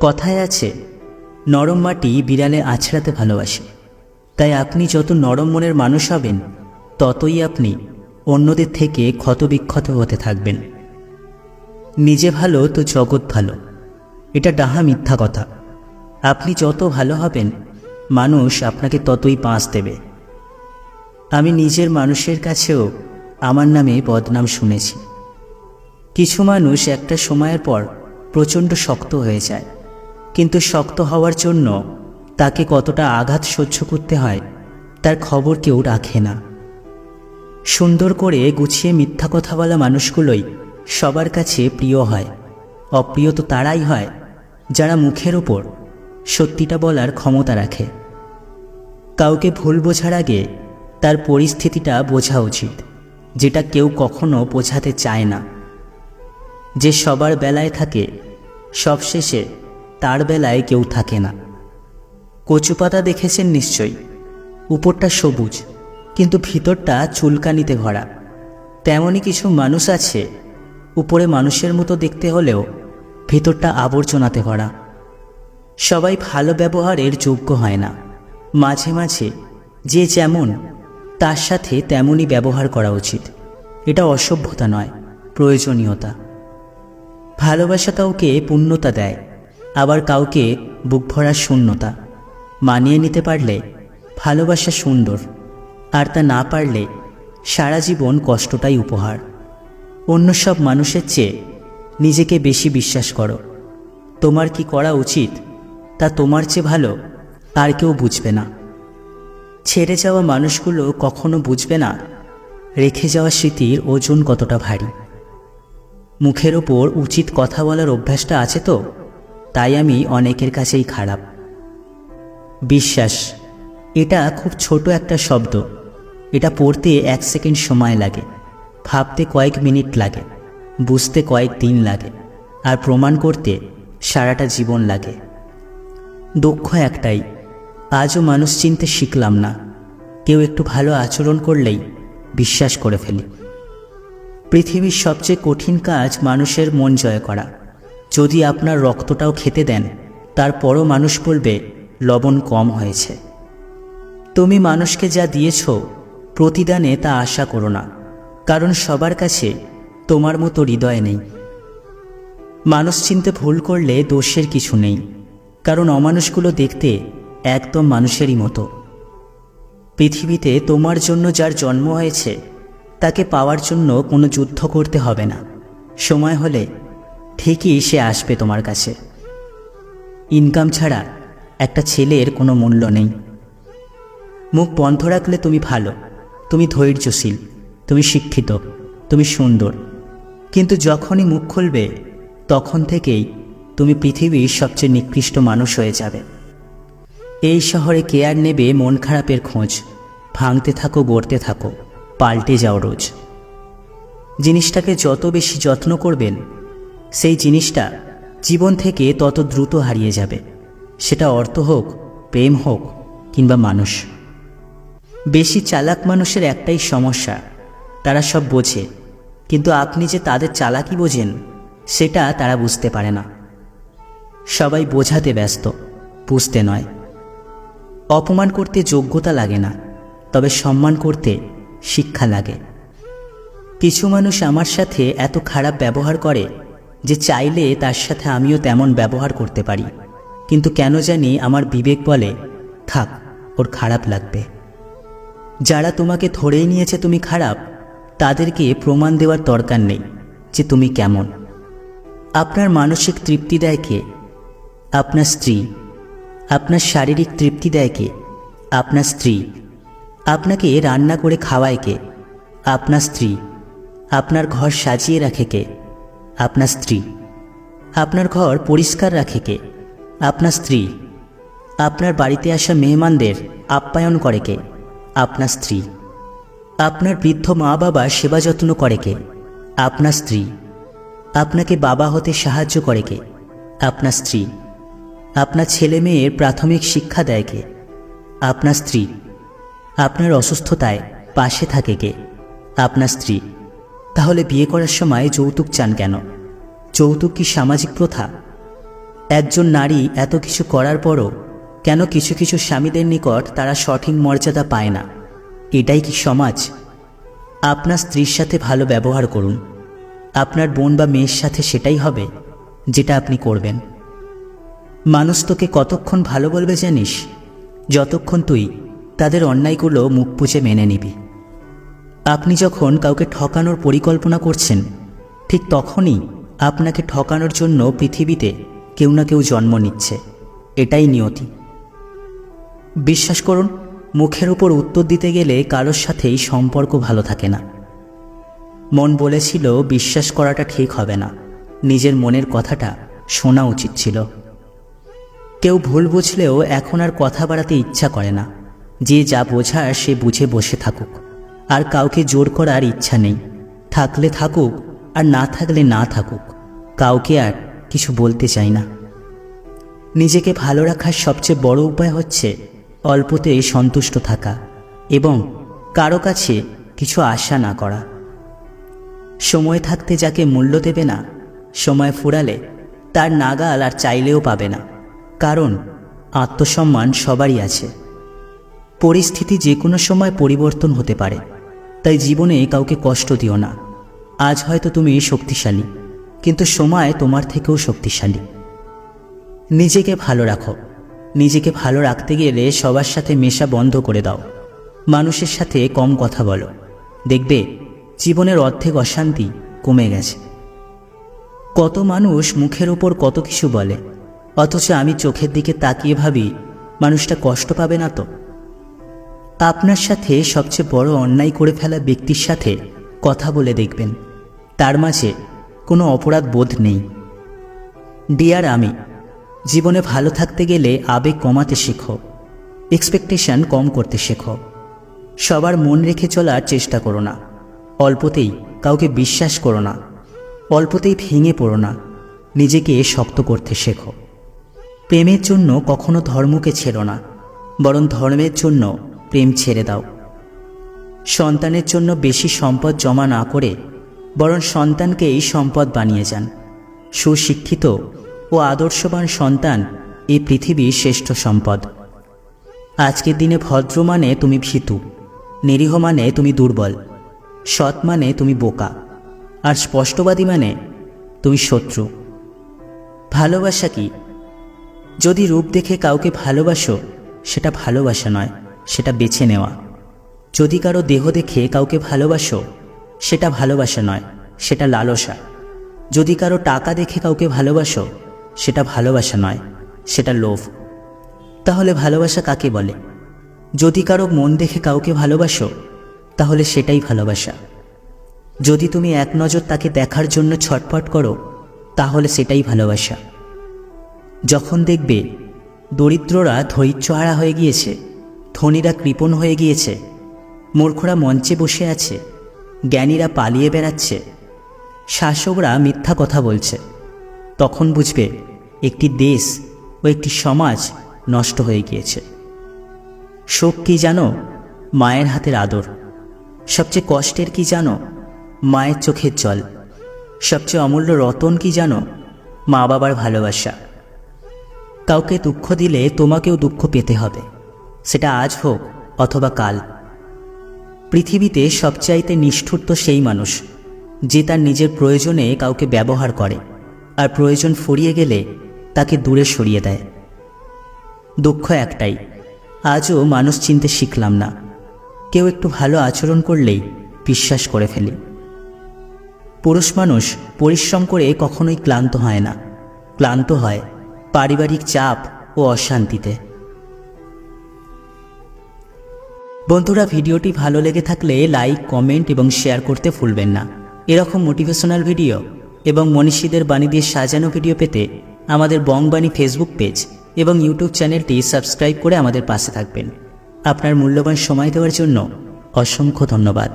কথায় আছে, নরম মাটি বিড়ালে আছড়াতে ভালোবাসে। তাই আপনি যত নরম মনের মানুষ হবেন, ততই আপনি অন্যদের থেকে ক্ষতবিক্ষত হতে থাকবেন। নিজে ভালো তো জগৎ ভালো, এটা ডাহা মিথ্যা কথা। আপনি যত ভালো হবেন, মানুষ আপনাকে ততই পাঁচ দেবে। আমি নিজের মানুষের কাছেও আমার নামে বদনাম শুনেছি। কিছু মানুষ একটা সময়ের পর প্রচণ্ড শক্ত হয়ে যায়। কিন্তু শক্ত হওয়ার জন্য তাকে কতটা আঘাত সহ্য করতে হয়, তার খবর কেউ রাখে না। সুন্দর করে গুছিয়ে মিথ্যা কথা বলা মানুষগুলোই সবার কাছে প্রিয় হয়। অপ্রিয় তো তারাই হয়, যারা মুখের ওপর সত্যিটা বলার ক্ষমতা রাখে। কাউকে ভুল বোঝার আগে তার পরিস্থিতিটা বোঝা উচিত, যেটা কেউ কখনো বোঝাতে চায় না। যে সবার বেলায় থাকে, সবশেষে তার বেলায় কেউ থাকে না। কচুপাতা দেখেছেন নিশ্চয়ই। উপরটা সবুজ, কিন্তু ভিতরটা চুলকানিতে ভরা। তেমনই কিছু মানুষ আছে, উপরে মানুষের মতো দেখতে হলেও ভিতরটা আবর্জনাতে ভরা। সবাই ভালো ব্যবহারের যোগ্য হয় না। মাঝে মাঝে যে যেমন, তার সাথে তেমনই ব্যবহার করা উচিত। এটা অসভ্যতা নয়, প্রয়োজনীয়তা। ভালোবাসা কাউকে পূর্ণতা দেয়? আবার কাউকে বুক ভরা শূন্যতা, মানিয়ে নিতে পারলে ভালোবাসা সুন্দর, আর তা না পারলে সারা জীবন কষ্টটাই উপহার। অন্য সব মানুষের চেয়ে নিজেকে বেশি বিশ্বাস করো। তোমার কি করা উচিত তা তোমার চেয়ে ভালো আর কেউ বুঝবে না। ছেড়ে যাওয়া মানুষগুলো কখনো বুঝবে না রেখে যাওয়া স্মৃতির ওজন কতটা ভারী। মুখের ওপর উচিত কথা বলার অভ্যাসটা আছে তো? তাই আমি অনেকের কাছেই খারাপ। বিশ্বাস, এটা খুব ছোট একটা শব্দ। এটা পড়তে এক সেকেন্ড সময় লাগে, ভাবতে কয়েক মিনিট লাগে, বুঝতে কয়েক দিন লাগে, আর প্রমাণ করতে সারাটা জীবন লাগে। দুঃখ একটাই, আজও মানুষ চিনতে শিখলাম না। কেউ একটু ভালো আচরণ করলেই বিশ্বাস করে ফেলি। পৃথিবীর সবচেয়ে কঠিন কাজ মানুষের মন জয় করা। যদি আপনার রক্তটাও খেতে দেন তারপরও মানুষ বলবে, লবণ কম হয়েছে। তুমি মানুষকে যা দিয়েছ, প্রতিদানে তা আশা করো না, কারণ সবার কাছে তোমার মতো হৃদয় নেই। মানুষ চিনতে ভুল করলে দোষের কিছু নেই, কারণ অমানুষগুলো দেখতে একদম মানুষেরই মতো। পৃথিবীতে তোমার জন্য যার জন্ম হয়েছে, তাকে পাওয়ার জন্য কোনো যুদ্ধ করতে হবে না। সময় হলে ঠিকই সে আসবে তোমার কাছে। ইনকাম ছাড়া একটা ছেলের কোনো মূল্য নেই। মুখ বন্ধ রাখলে তুমি ভালো, তুমি ধৈর্যশীল, তুমি শিক্ষিত, তুমি সুন্দর। কিন্তু যখনই মুখ খুলবে, তখন থেকেই তুমি পৃথিবীর সবচেয়ে নিকৃষ্ট মানুষ হয়ে যাবে। এই শহরে কে আর নেবে মন খারাপের খোঁজ, ভাঙতে থাকো, গড়তে থাকো, পাল্টে যাও রোজ। জিনিসটাকে যত বেশি যত্ন করবেন সেই জিনিসটা জীবন থেকে তত দ্রুত হারিয়ে যাবে। সেটা অর্থ হোক, প্রেম হোক, কিংবা মানুষ। বেশি চালাক মানুষের একটাই সমস্যা, তারা সব বোঝে, কিন্তু আপনি যে তাদের চালাকি বোঝেন, সেটা তারা বুঝতে পারে না। সবাই বোঝাতে ব্যস্ত, বুঝতে নয়। অপমান করতে যোগ্যতা লাগে না, তবে সম্মান করতে শিক্ষা লাগে। কিছু মানুষ আমার সাথে এত খারাপ ব্যবহার করে যে চাইলে তার সাথে আমিও তেমন ব্যবহার করতে পারি। কিন্তু কেন জানি আমার বিবেক বলে, থাক, ওর খারাপ লাগবে। যারা তোমাকে ধরেই নিয়েছে তুমি খারাপ, তাদেরকে প্রমাণ দেওয়ার দরকার নেই যে তুমি কেমন। আপনার মানসিক তৃপ্তি দেয় কে? আপনার স্ত্রী। আপনার শারীরিক তৃপ্তি দেয় কে? আপনার স্ত্রী। আপনাকে রান্না করে খাওয়ায় কে? আপনার স্ত্রী। আপনার ঘর সাজিয়ে রাখে কে? আপনার স্ত্রী। আপনার ঘর পরিষ্কার রাখে কে? আপনার স্ত্রী। আপনার বাড়িতে আসা মেহমানদের আপ্যায়ন করে কে? আপনার স্ত্রী। আপনার বৃদ্ধ মা বাবা সেবা যত্ন করে কে? আপনার স্ত্রী। আপনাকে বাবা হতে সাহায্য করে কে? আপনার স্ত্রী। আপনার ছেলে মেয়ের প্রাথমিক শিক্ষা দেয় কে? আপনার স্ত্রী। আপনার অসুস্থতায় পাশে থাকে কে? আপনার স্ত্রী। তাহলে বিয়ে করার সময় যৌতুক চান কেন? যৌতুক কি সামাজিক প্রথা? একজন নারী এত কিছু করার পরও কেন কিছু কিছু স্বামীদের নিকট তারা সঠিক মর্যাদা পায় না? এটাই কি সমাজ? আপনার স্ত্রীর সাথে ভালো ব্যবহার করুন। আপনার বোন বা মেয়ের সাথে সেটাই হবে যেটা আপনি করবেন। মানুষ তোকে কতক্ষণ ভালো বলবে জানিস? যতক্ষণ তুই তাদের অন্যায়গুলো মুখ পুছে মেনে নিবি। আপনি যখন কাউকে ঠকানোর পরিকল্পনা করছেন, ঠিক তখনই আপনাকে ঠকানোর জন্য পৃথিবীতে কেউ না কেউ জন্ম নিচ্ছে। এটাই নিয়তি। বিশ্বাস করুন, মুখের উপর উত্তর দিতে গেলে কারোর সাথেই সম্পর্ক ভালো থাকে না। মন বলেছিল, বিশ্বাস করাটা ঠিক হবে না। নিজের মনের কথাটা শোনা উচিত ছিল। কেউ ভুল বুঝলেও এখন আর কথা বাড়াতে ইচ্ছা করে না। যে যা বোঝার সে বুঝে বসে থাকুক। আর কাউকে জোর করার ইচ্ছা নেই। থাকলে থাকুক আর না থাকলে না থাকুক। কাউকে আর কিছু বলতে চাই না। নিজেকে ভালো রাখার সবচেয়ে বড় উপায় হচ্ছে অল্পতে সন্তুষ্ট থাকা এবং কারও কাছে কিছু আশা না করা। সময় থাকতে যাকে মূল্য দেবে না, সময় ফুরালে তার নাগাল আর চাইলেও পাবে না, কারণ আত্মসম্মান সবারই আছে। পরিস্থিতি যে কোনো সময় পরিবর্তন হতে পারে। তাই জীবনে কাউকে কষ্ট দিও না। আজ হয়তো তুমি শক্তিশালী, কিন্তু সময় তোমার থেকেও শক্তিশালী। নিজেকে ভালো রাখো। নিজেকে ভালো রাখতে গেলে সবার সাথে মেশা বন্ধ করে দাও। মানুষের সাথে কম কথা বলো। দেখবে, জীবনের অর্ধেক অশান্তি কমে গেছে। কত মানুষ মুখের ওপর কত কিছু বলে, অথচ আমি চোখের দিকে তাকিয়ে ভাবি, মানুষটা কষ্ট পাবে না তো? আপনার সাথে সবচেয়ে বড় অন্যায় করে ফেলা ব্যক্তির সাথে কথা বলে দেখবেন। তার মাঝে কোনো অপরাধ বোধ নেই। ডিয়ার আমি, জীবনে ভালো থাকতে গেলে আবেগ কমাতে শেখো এক্সপেকটেশন কম করতে শেখো। সবার মন রেখে চলার চেষ্টা করো না। অল্পতেই কাউকে বিশ্বাস করো না। অল্পতেই ভেঙে পড়ো না। নিজেকে শক্ত করতে শেখো। প্রেমের জন্য কখনো ধর্মকে ছেড়ো না, বরং ধর্মের জন্য প্রেম ছেড়ে দাও। সন্তানের জন্য বেশি সম্পদ জমা না করে বরং সন্তানকে এই সম্পদ বানিয়ে যান। সুশিক্ষিত ও আদর্শবান সন্তান এই পৃথিবীর শ্রেষ্ঠ সম্পদ। আজকের দিনে ভদ্র মানে তুমি ভীতু, নিরীহ মানে তুমি দুর্বল, সৎ মানে তুমি বোকা, আর স্পষ্টবাদী মানে তুমি শত্রু। ভালোবাসা কি? যদি রূপ দেখে কাউকে ভালোবাসো, সেটা ভালোবাসা নয়। সেটা বেছে নেওয়া। যদি কারও দেহ দেখে কাউকে ভালোবাসো, সেটা ভালোবাসা নয়, সেটা লালসা। যদি কারও টাকা দেখে কাউকে ভালোবাসো, সেটা ভালোবাসা নয়, সেটা লোভ। তাহলে ভালোবাসা কাকে বলে? যদি কারও মন দেখে কাউকে ভালোবাসো, তাহলে সেটাই ভালোবাসা। যদি তুমি এক নজর তাকে দেখার জন্য ছটফট করো, তাহলে সেটাই ভালোবাসা। যখন দেখবে দরিদ্ররা ধৈর্য হারা হয়ে গিয়েছে ধনীরা কৃপণ হয়ে গিয়েছে। মূর্খরা মঞ্চে বসে আছে। জ্ঞানীরা পালিয়ে বেড়াচ্ছে। শাসকরা মিথ্যা কথা বলছে। তখন বুঝবে, একটি দেশ ও একটি সমাজ নষ্ট হয়ে গিয়েছে। শোক কি জানো? মায়ের হাতের আদর। সবচেয়ে কষ্টের কি জানো? মায়ের চোখের জল। সবচেয়ে অমূল্য রতন কি জানো? মা বাবার ভালোবাসা। কাউকে দুঃখ দিলে তোমাকেও দুঃখ পেতে হবে। সেটা আজ হোক অথবা কাল। পৃথিবীতে সবচাইতে নিষ্ঠুর তো সেই মানুষ, যে তার নিজের প্রয়োজনে কাউকে ব্যবহার করে, আর প্রয়োজন ফুরিয়ে গেলে তাকে দূরে সরিয়ে দেয়। দুঃখ একটাই, আজও মানুষ চিনতে শিখলাম না। কেউ একটু ভালো আচরণ করলেই বিশ্বাস করে ফেলি। পুরুষ মানুষ পরিশ্রম করে কখনোই ক্লান্ত হয় না। ক্লান্ত হয় পারিবারিক চাপ ও অশান্তিতে। বন্ধুরা, ভিডিওটি ভালো লেগে থাকলে লাইক, কমেন্ট এবং শেয়ার করতে ভুলবেন না। এরকম মোটিভেশনাল ভিডিও এবং মনীষীদের বাণী দিয়ে সাজানো ভিডিও পেতে আমাদের বংবাণী ফেসবুক পেজ এবং ইউটিউব চ্যানেলটি সাবস্ক্রাইব করে আমাদের পাশে থাকবেন। আপনার মূল্যবান সময় দেওয়ার জন্য অসংখ্য ধন্যবাদ।